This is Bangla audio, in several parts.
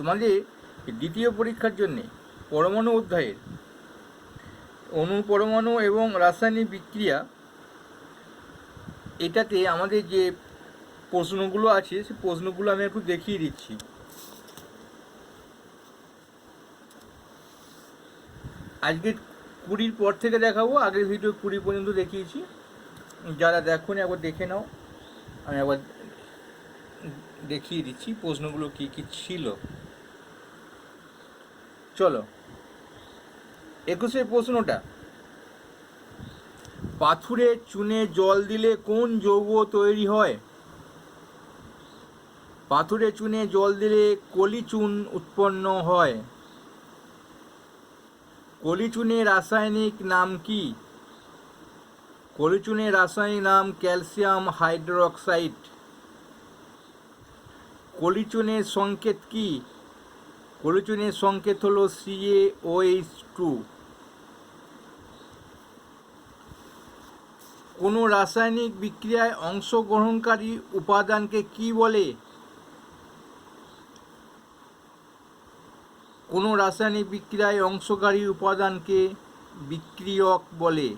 তোমাদের দ্বিতীয় পরীক্ষার জন্যে পরমাণু অধ্যায়ের অণু পরমাণু এবং রাসায়নিক বিক্রিয়া, এটাতে আমাদের যে প্রশ্নগুলো আছে, সে প্রশ্নগুলো আমি একটু দেখিয়ে দিচ্ছি। আজকে কুড়ির পর থেকে দেখাবো, আগের ভিডিও কুড়ি পর্যন্ত দেখিয়েছি। যারা দেখুন, একবার দেখে নাও। আমি একবার দেখিয়ে দিচ্ছি প্রশ্নগুলো কী কী ছিল। চলো। একুশের প্রশ্নটা। পাথুরে চুনে জল দিলে কোন যৌগ তৈরি হয়? পাথুরে চুনে জল দিলে কলিচুন উৎপন্ন হয়। কলিচুনের রাসায়নিক নাম কি? কলিচুনের রাসায়নিক নাম ক্যালসিয়াম হাইড্রোক্সাইড। কলিচুনের সংকেত কি? কলিচুনের সংকেত হলো সিএ ওএইচ টু কোনো রাসায়নিক বিক্রিয়ায় অংশগ্রহণকারী উপাদানকে কি বলে? কোনো রাসায়নিক বিক্রিয়ায় অংশকারী উপাদানকে বিক্রিয়ক বলে?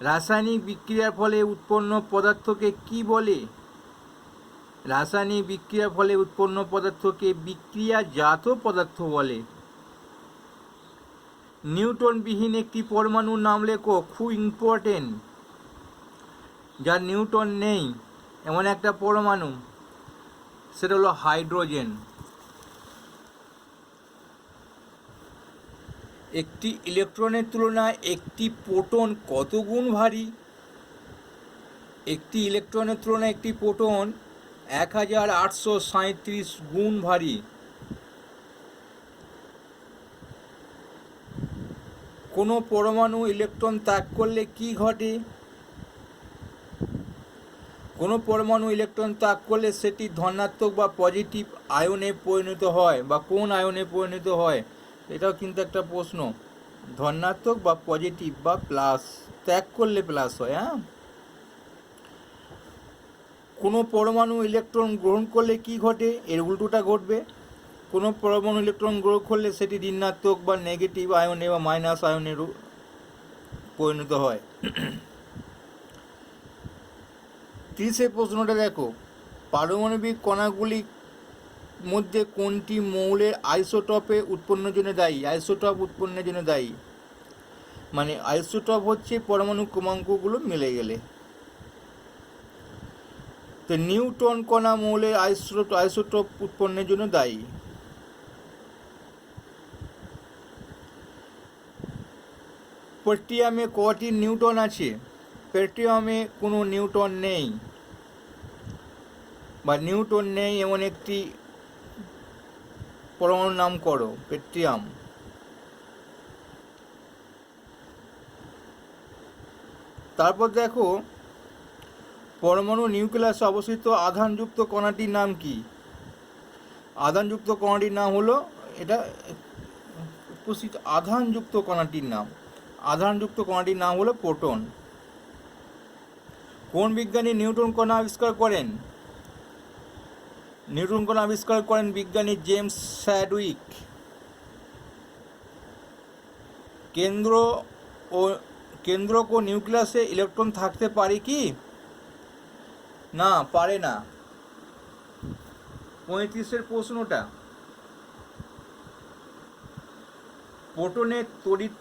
রাসায়নিক বিক্রিয়ার ফলে উৎপন্ন পদার্থকে কি বলে? রাসায়নিক বিক্রিয়ার ফলে উৎপন্ন পদার্থকে বিক্রিয়াজাত পদার্থ বলে। নিউটনবিহীন একটি পরমাণুর নাম লেখো খুব ইম্পর্টেন্ট যার নিউটন নেই, এমন একটা পরমাণু। সেটা হলো হাইড্রোজেন। একটি ইলেকট্রনের তুলনায় একটি প্রোটন কত গুণ ভারী? একটি ইলেকট্রনের তুলনায় একটি প্রোটন এক হাজার আটশো সাঁত্রিশ গুণ ভারী। কোনো পরমাণু ইলেকট্রন ত্যাগ করলে কি ঘটে? কোনো পরমাণু ইলেকট্রন ত্যাগ করলে সেটি ধনাত্মক বা পজিটিভ আয়নে পরিণত হয় বা কোন আয়নে পরিণত হয়? এটাও কিন্তু একটা প্রশ্ন। ধনাত্মক বা পজিটিভ বা প্লাস। ত্যাগ করলে প্লাস হয় হ্যাঁ? কোনো পরমাণু ইলেকট্রন গ্রহণ করলে কি ঘটে? এর উল্টোটা ঘটবে। কোনো পরমাণু ইলেকট্রন গ্রহণ করলে সেটি ঋণাত্মক বা নেগেটিভ আয়নে বা মাইনাস আয়নে পরিণত হয়। তিরিশের প্রশ্নটা দেখো। পারমাণবিক কণাগুলির মধ্যে কোনটি মৌলের আইসোটপে উৎপন্নের জন্য দায়ী? আইসোটপ উৎপন্নের জন্য দায়ী। মানে আইসোটপ হচ্ছে পরমাণু ক্রমাঙ্কগুলো মিলে গেলে। তো নিউটন কণা মৌলের আইসো আইসোটোপ উৎপন্নের জন্য দায়ী। পেট্রিয়ামে কটি নিউটন আছে? পেট্রিয়ামে কোনো নিউটন নেই। বা নিউটন নেই এমন একটি পরমাণুর নাম করো, পেট্রিয়াম। তারপর দেখো পরমাণু নিউক্লিয়াসে অবস্থিত আধানযুক্ত কণাটির নাম কি? আধানযুক্ত কণাটির নাম হলো, এটা উপস্থিত আধানযুক্ত কণাটির নাম। আধানযুক্ত কণাটির নাম হলো প্রোটন। কোন বিজ্ঞানী নিউটন কণা আবিষ্কার করেন? নিউটন কণা আবিষ্কার করেন বিজ্ঞানী জেমস স্যাডউইক। কেন্দ্র ও, কেন্দ্রক ও নিউক্লিয়াসে ইলেকট্রন থাকতে পারে কি? না, পারে না। পঁয়ত্রিশের প্রশ্নটা। প্রোটনের তড়িৎ,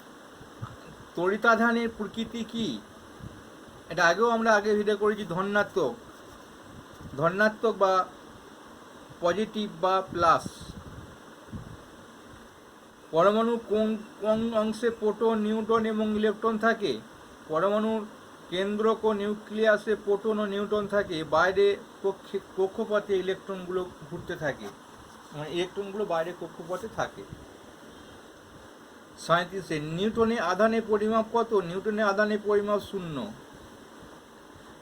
তড়িতাধানের প্রকৃতি কি? এটা আগেও আমরা আগে ভিডিও করেছি, ধনাত্মক। ধনাত্মক বা পজিটিভ বা প্লাস পরমাণু কোন কোন অংশে প্রোটন, নিউটন এবং ইলেকট্রন থাকে? পরমাণুর কেন্দ্রক ও নিউক্লিয়াসে প্রোটন ও নিউটন থাকে, বাইরে কক্ষে কক্ষপথে ইলেকট্রনগুলো ঘুরতে থাকে। মানে ইলেকট্রনগুলো বাইরে কক্ষপথে থাকে। সাঁত্রিশে নিউটনের আধানের পরিমাপ কত? নিউটনের আধানের পরিমাপ শূন্য।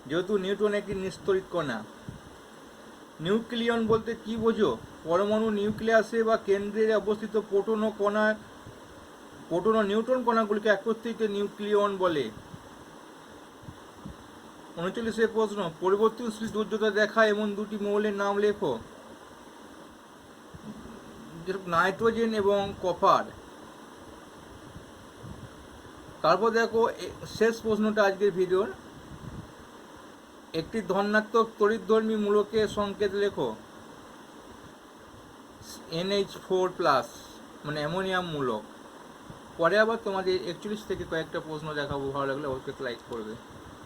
যেহেতু নিউটন একটি নিস্তরিত কণা। নিউক্লিয়ন বলতে কি বোঝো? পরমাণু নিউক্লিয়াসে বা কেন্দ্রে অবস্থিত প্রোটন ও কণা প্রোটন ও নিউট্রন কণাগুলিকে একত্রিত নিউক্লিয়ন বলে। উনচল্লিশে প্রশ্ন পরিবর্তনশীল দুর্যোগতা দেখা এমন দুটি মৌলের নাম লেখো। নাইট্রোজেন এবং কপার। তারপর দেখো শেষ প্রশ্নটা আজকের ভিডিওর। একটি ধনাত্মক তড়িৎধর্মী মূলকের সংকেত লেখো। এনএইচ ফোর প্লাস মানে অ্যামোনিয়াম মূলক। পরে আবার তোমাদের একচল্লিশ থেকে কয়েকটা প্রশ্ন দেখাবো, ভালো লাগলে অবশ্যই লাইক করবে।